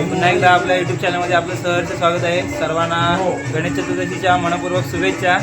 पुन्हा एकदा आपल्या युट्यूब चॅनलमध्ये आपलं सहर्ष स्वागत आहे. सर्वांना गणेश चतुर्दशीच्या मनपूर्वक शुभेच्छा.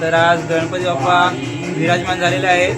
तर आज गणपती बाप्पा विराजमान झालेले आहे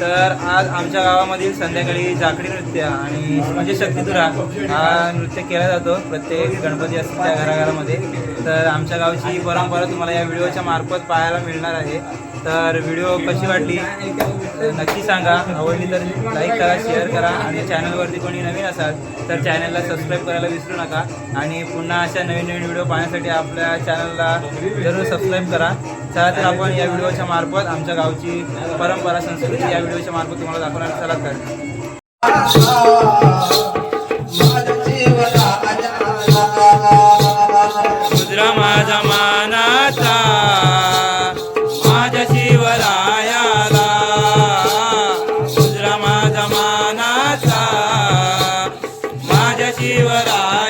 तर आज आमच्या गावामधील संध्याकाळी जाकडी नृत्य आणि म्हणजे शक्तिधुरा हा नृत्य केला जातो प्रत्येक गणपती असतो त्या घराघरामध्ये. तर आमच्या गावची परंपरा तुम्हाला या व्हिडिओच्या मार्फत पाहायला मिळणार आहे. तर व्हिडिओ कशी वाटली? नक्की सांगा. आवडली तर लाईक करा शेअर करा आणि चॅनलवरती कोणी नवीन असाल तर चॅनलला सबस्क्राईब करायला विसरू नका. आणि पुन्हा अशा नवीन नवीन व्हिडिओ पाहण्यासाठी आपल्या चॅनलला जरूर सबस्क्राईब करा. चला तर आपण या व्हिडिओच्या मार्फत आमच्या गावची परंपरा संस्कृती या व्हिडिओच्या मार्फत तुम्हाला दाखवणार चला तर. रुद्र माझा मानाचा. ಶಿವರಾಯ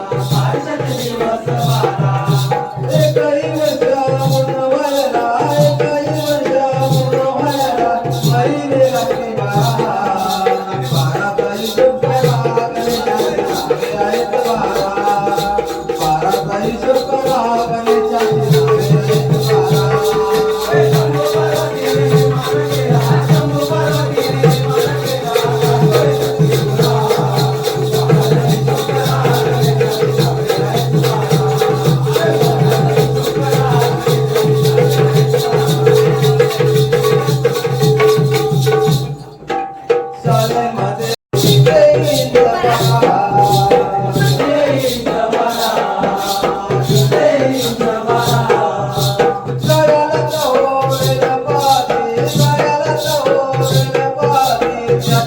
Hare Krishna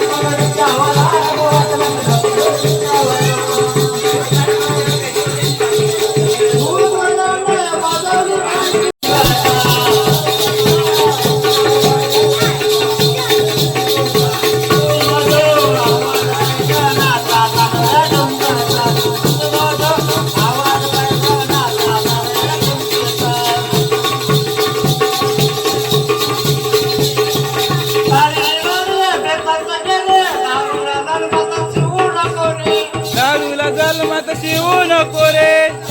Música હાલમાં તો જીવું ન કોરે.